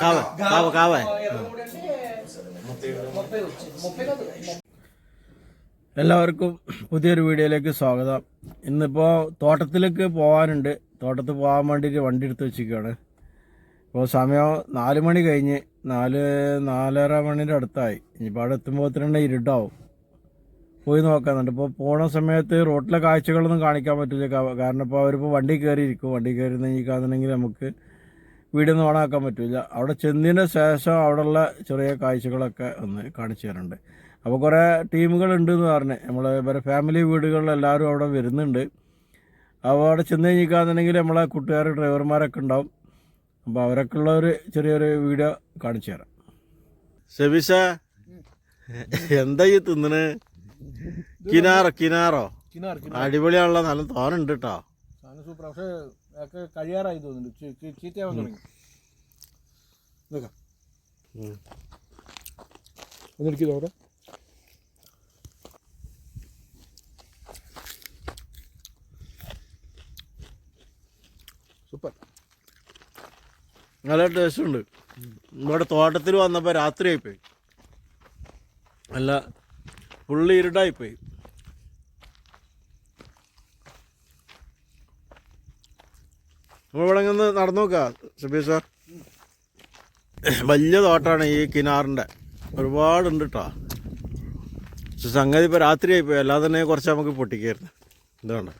കാവ കാവ കാവ. എല്ലാവർക്കും പുതിയൊരു വീഡിയോയിലേക്ക് സ്വാഗതം. ഇന്നിപ്പോൾ തോട്ടത്തിലേക്ക് പോകാനുണ്ട് തോട്ടത്തിൽ പോകാൻ വേണ്ടിയിട്ട് വണ്ടി എടുത്ത് വെച്ചിരിക്കുകയാണ്. ഇപ്പോൾ സമയം നാല് മണി കഴിഞ്ഞ് നാല് നാലര മണിയുടെ അടുത്തായി. ഇനിയിപ്പോൾ അവിടെ എത്തുമ്പോഴത്തേനും ഇരുട്ടാവും. പോയി നോക്കാന്നുണ്ട്. ഇപ്പോൾ പോണ സമയത്ത് റോട്ടിലെ കാഴ്ചകളൊന്നും കാണിക്കാൻ പറ്റില്ല കാരണം ഇപ്പോൾ അവരിപ്പോൾ വണ്ടി കയറിയിരിക്കും വണ്ടി കയറി നീക്കാന്നുണ്ടെങ്കിൽ നമുക്ക് വീഡിയോ ഒന്നും ഓണാക്കാൻ പറ്റില്ല അവിടെ ചെന്നതിന് ശേഷം അവിടെയുള്ള ചെറിയ കാഴ്ചകളൊക്കെ ഒന്ന് കാണിച്ചു തരുന്നുണ്ട് അപ്പോൾ കുറേ ടീമുകളുണ്ട് എന്ന് പറഞ്ഞു. നമ്മൾ ഇവരെ ഫാമിലി വീടുകളിൽ എല്ലാവരും അവിടെ വരുന്നുണ്ട്. അപ്പോൾ അവിടെ ചെന്ന് കഴിഞ്ഞിക്കാന്നുണ്ടെങ്കിൽ നമ്മളെ കൂട്ടുകാർ ഡ്രൈവർമാരൊക്കെ ഉണ്ടാവും. അപ്പോൾ അവരൊക്കെ ഉള്ള ഒരു ചെറിയൊരു വീഡിയോ കാണിച്ചു തരാം. ഷബീഷ എന്താ ഈ തിന്നണ്? കിനാറോ കിനാറോ? കിനാർ അടിപൊളിയാണല്ലോ നല്ല തോനുണ്ട് കേട്ടോ സാധനം സൂപ്പർ പക്ഷേ ഒക്കെ കഴിയാറായി തോന്നുന്നുണ്ട്. ചീത്തയാവാൻ തുടങ്ങി. നോക്കാം ഒന്നെടുക്കി നോക്കാം സൂപ്പർ. നല്ല ടേസ്റ്റ് ഉണ്ട്. ഇവിടെ തോട്ടത്തിൽ വന്നപ്പോൾ രാത്രിയായിപ്പോയി. അല്ല പുള്ളി ഇരുട്ടായിപ്പോയി നമ്മളിവിടെ നിന്ന് നടന്നു നോക്കാം സാർ. വലിയ തോട്ടാണ് ഈ കിനാറിന്റെ ഒരുപാടുണ്ട് കേട്ടോ സംഗതി ഇപ്പോൾ രാത്രിയായിപ്പോയി. അല്ലാതെ തന്നെ കുറച്ച് നമുക്ക് പൊട്ടിക്കായിരുന്നു. എന്താണ്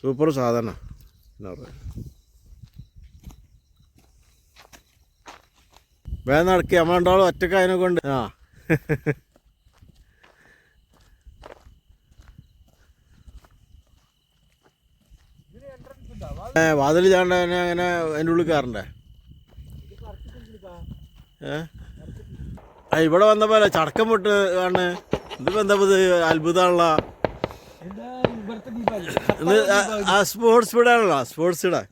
സൂപ്പർ സാധനം. എന്നാ പറയുക വേഗം നടക്കി. നമ്മൾ രണ്ടാളും ഒറ്റയ്ക്ക് കൊണ്ട്. ആ. വാതിൽ ചാണ്ട അങ്ങനെ അങ്ങനെ അതിന്റെ ഉള്ളിൽ കയറണ്ടേ? ഏ? ആ ഇവിടെ പോലെ ചടക്കം പൊട്ട് ആണ്. ഇതിപ്പോ എന്താ ഇത് അത്ഭുതമാണല്ല ആ- സ്പോർട്സ് ഇവിടെ ആണല്ലോ സ്പോർട്സ് ഇവിടെ.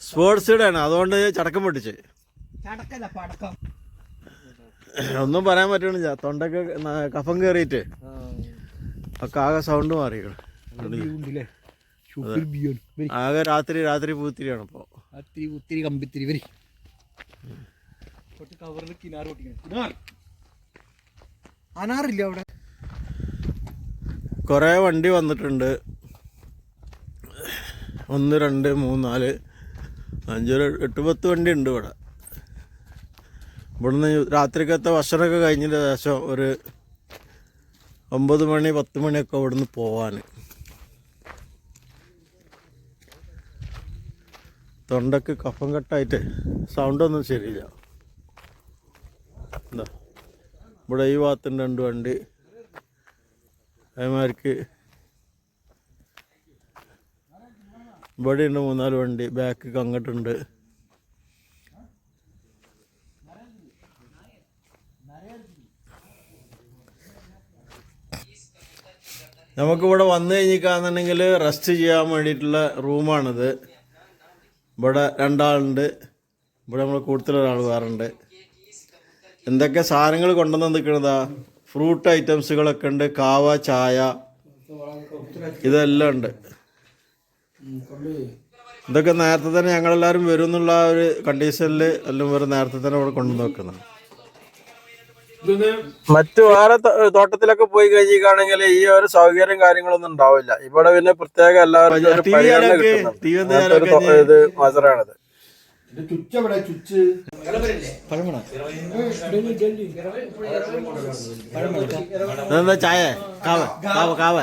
സ്പോർട്സ് ഇവിടെ ആണ് അതുകൊണ്ട് ചടക്കം പൊട്ടിച്ച്. ഒന്നും പറയാൻ പറ്റണില്ല തൊണ്ടൊക്കെ കഫം കയറിയിട്ട് ഒക്കെ ആകെ സൗണ്ട് മാറിക്കണം ആകെ രാത്രി രാത്രി പൂത്തിരിയാണ് ഇപ്പോൾ രാത്രി പൂത്തിരി കമ്പിത്തിരി വരി കുറച്ച് കവറിൽ കിനാർ പൊട്ടിക്കണം. അനാറില്ല അവിടെ. കുറേ വണ്ടി വന്നിട്ടുണ്ട്. ഒന്ന് രണ്ട് മൂന്ന് നാല് അഞ്ചൊരു എട്ട് പത്ത് വണ്ടി ഉണ്ട് ഇവിടെ. ഇവിടുന്ന് രാത്രിക്കത്തെ ഭക്ഷണമൊക്കെ കഴിഞ്ഞതിന് ശേഷം ഒരു ഒമ്പത് മണി പത്ത് മണിയൊക്കെ ഇവിടുന്ന് പോവാൻ തൊണ്ടക്ക് കഫം കെട്ടായിട്ട് സൗണ്ടൊന്നും ശരിയില്ല. എന്താ ഇവിടെ ഈ ഭാഗത്തുണ്ട് രണ്ട് വണ്ടി. അതേമാതിരിക്ക് ഇവിടെ ഉണ്ട് മൂന്നാൽ വണ്ടി ബാക്ക് അങ്ങോട്ടുണ്ട്. നമുക്കിവിടെ വന്നു കഴിഞ്ഞിക്കാന്നുണ്ടെങ്കിൽ റെസ്റ്റ് ചെയ്യാൻ വേണ്ടിയിട്ടുള്ള റൂമാണിത് ഇവിടെ രണ്ടാളുണ്ട്. ഇവിടെ നമ്മൾ കൂടുതൽ ഒരാൾ വേറുണ്ട്. എന്തൊക്കെ സാധനങ്ങൾ കൊണ്ടുവന്ന് നിൽക്കണതാ ഫ്രൂട്ട് ഐറ്റംസുകളൊക്കെ ഉണ്ട്. കാവ ചായ ഇതെല്ലാം ഉണ്ട്. ഇതൊക്കെ നേരത്തെ തന്നെ ഞങ്ങളെല്ലാവരും വരും എന്നുള്ള ഒരു കണ്ടീഷനിൽ എല്ലാം വരും. നേരത്തെ തന്നെ ഇവിടെ കൊണ്ടുവന്ന് വെക്കുന്നത് മറ്റു വേറെ തോട്ടത്തിലൊക്കെ പോയി കഴിഞ്ഞിക്കാണെങ്കിൽ ഈ ഒരു സൗകര്യം കാര്യങ്ങളൊന്നും ഉണ്ടാവില്ല. ഇവിടെ പിന്നെ പ്രത്യേക എല്ലാവർക്കും തോ- ഇത് മസറാണിത് ചായ? കാവ കാവ കാവ.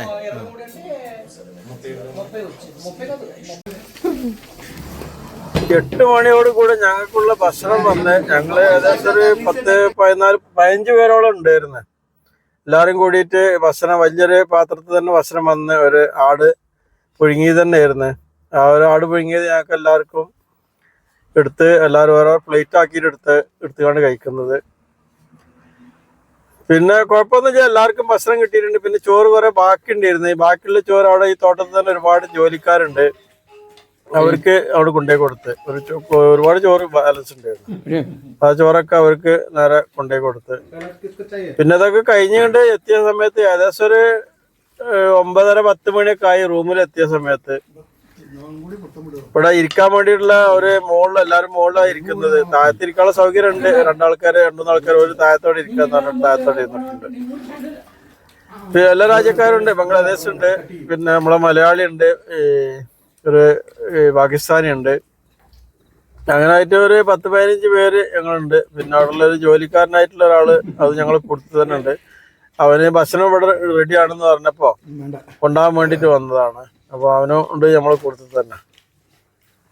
എട്ട് മണിയോട് കൂടെ ഞങ്ങൾക്കുള്ള ഭക്ഷണം വന്ന് ഞങ്ങൾ ഏകദേശം ഒരു പത്ത് പതിനാല് പതിനഞ്ച് പേരോളം ഉണ്ടായിരുന്നു. എല്ലാവരും കൂടിയിട്ട് ഭക്ഷണം വലിയൊരു പാത്രത്തിൽ തന്നെ ഭക്ഷണം വന്ന് ഒരു ആട് പുഴുങ്ങി തന്നെ ആയിരുന്നു ആ ഒരു ആട് പുഴുങ്ങിയത് ഞങ്ങൾക്ക് എല്ലാവർക്കും എടുത്ത് എല്ലാവരും ഓരോ പ്ലേറ്റ് ആക്കിയിട്ട് എടുത്ത് എടുത്തുകൊണ്ട് കഴിക്കുന്നത്. പിന്നെ കുഴപ്പമൊന്നും വെച്ചാൽ എല്ലാവർക്കും ഭക്ഷണം കിട്ടിയിട്ടുണ്ട്. പിന്നെ ചോറ് കുറെ ബാക്കി ഉണ്ടായിരുന്നു ഈ ബാക്കിയുള്ള ചോറ് അവിടെ ഈ തോട്ടത്തിൽ തന്നെ ഒരുപാട് ജോലിക്കാരുണ്ട്. അവർക്ക് അവിടെ കൊണ്ടുപോയി കൊടുത്ത്. ഒരു ഒരുപാട് ചോറ് ബാലൻസ് ഉണ്ടായിരുന്നു. ആ ചോറൊക്കെ അവർക്ക് നേരെ കൊണ്ടുപോയി കൊടുത്ത്. പിന്നെ അതൊക്കെ കഴിഞ്ഞുകൊണ്ട് എത്തിയ സമയത്ത് ഏകദേശം ഒരു ഒമ്പതര പത്ത് മണിയൊക്കെ ആയി റൂമിൽ എത്തിയ സമയത്ത്. ഇവിടെ ഇരിക്കാൻ വേണ്ടിയിട്ടുള്ള ഒരു മുകളിൽ എല്ലാരും മുകളിലാണ് ഇരിക്കുന്നത്. താഴത്തിരിക്കാനുള്ള സൗകര്യം ഉണ്ട് രണ്ടാൾക്കാര് രണ്ടുമൂന്ന് ആൾക്കാർ ഒരു താഴത്തോടെ ഇരിക്കാന്ന് പറഞ്ഞിട്ട് താഴത്തോടെ ഇരുന്നിട്ടുണ്ട്. എല്ലാ രാജ്യക്കാരുണ്ട് ബംഗ്ലാദേശ് ഉണ്ട് പിന്നെ നമ്മളെ മലയാളി ഉണ്ട് ഈ ഒരു പാകിസ്ഥാനി ഉണ്ട് അങ്ങനെ ആയിട്ട് ഒരു പത്ത് പതിനഞ്ച് പേര് ഞങ്ങളുണ്ട്. പിന്നെ അവിടെ ഉള്ള ഒരു ജോലിക്കാരനായിട്ടുള്ള ഒരാൾ അത് ഞങ്ങൾ കൊടുത്തു തന്നെ ഉണ്ട് അവന് ഭക്ഷണം ഇവിടെ റെഡി ആണെന്ന് പറഞ്ഞപ്പോ കൊണ്ടാകാൻ വേണ്ടിട്ട് വന്നതാണ്. അപ്പൊ അവനും ഉണ്ട് നമ്മൾ കൊടുത്തു തന്നെ.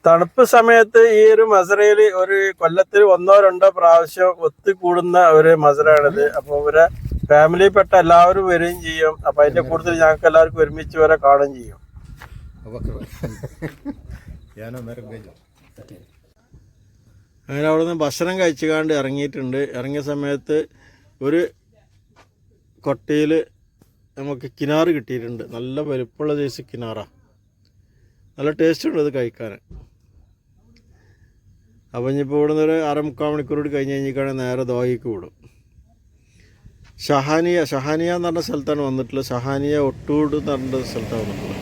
തണുപ്പ് സമയത്ത് ഈ ഒരു മസറയിൽ ഒരു കൊല്ലത്തിൽ ഒന്നോ രണ്ടോ പ്രാവശ്യം ഒത്തുകൂടുന്ന ഒരു മസറയാണിത് അപ്പൊ ഇവരെ ഫാമിലിയിൽപ്പെട്ട എല്ലാവരും വരികയും ചെയ്യും. അപ്പൊ അതിന്റെ കൂടുതൽ ഞങ്ങൾക്ക് എല്ലാവർക്കും ഒരുമിച്ച് വരെ കാണുകയും ചെയ്യും. അങ്ങനെ അവിടെ നിന്ന് ഭക്ഷണം കഴിച്ചുകാണ്ട് ഇറങ്ങിയിട്ടുണ്ട്. ഇറങ്ങിയ സമയത്ത് ഒരു കൊട്ടയിൽ നമുക്ക് കിനാറ് കിട്ടിയിട്ടുണ്ട്. നല്ല വലുപ്പുള്ള സൈസ് കിനാറാണ് നല്ല ടേസ്റ്റ് ഉണ്ട് അത് കഴിക്കാൻ അപ്പം ഇനിയിപ്പോൾ ഇവിടുന്ന് ഒരു അരമുക്കാൽ മണിക്കൂറോട് കഴിഞ്ഞ് കഴിഞ്ഞിട്ടാണ് നേരെ ദോഹിക്ക് വിടും ഷഹാനിയ ഷഹാനിയ എന്ന് പറഞ്ഞ സ്ഥലത്താണ് വന്നിട്ടുള്ളത്. ഷഹാനിയ ഒട്ടൂട് എന്ന് പറഞ്ഞ സ്ഥലത്താണ് വന്നിട്ടുള്ളത്.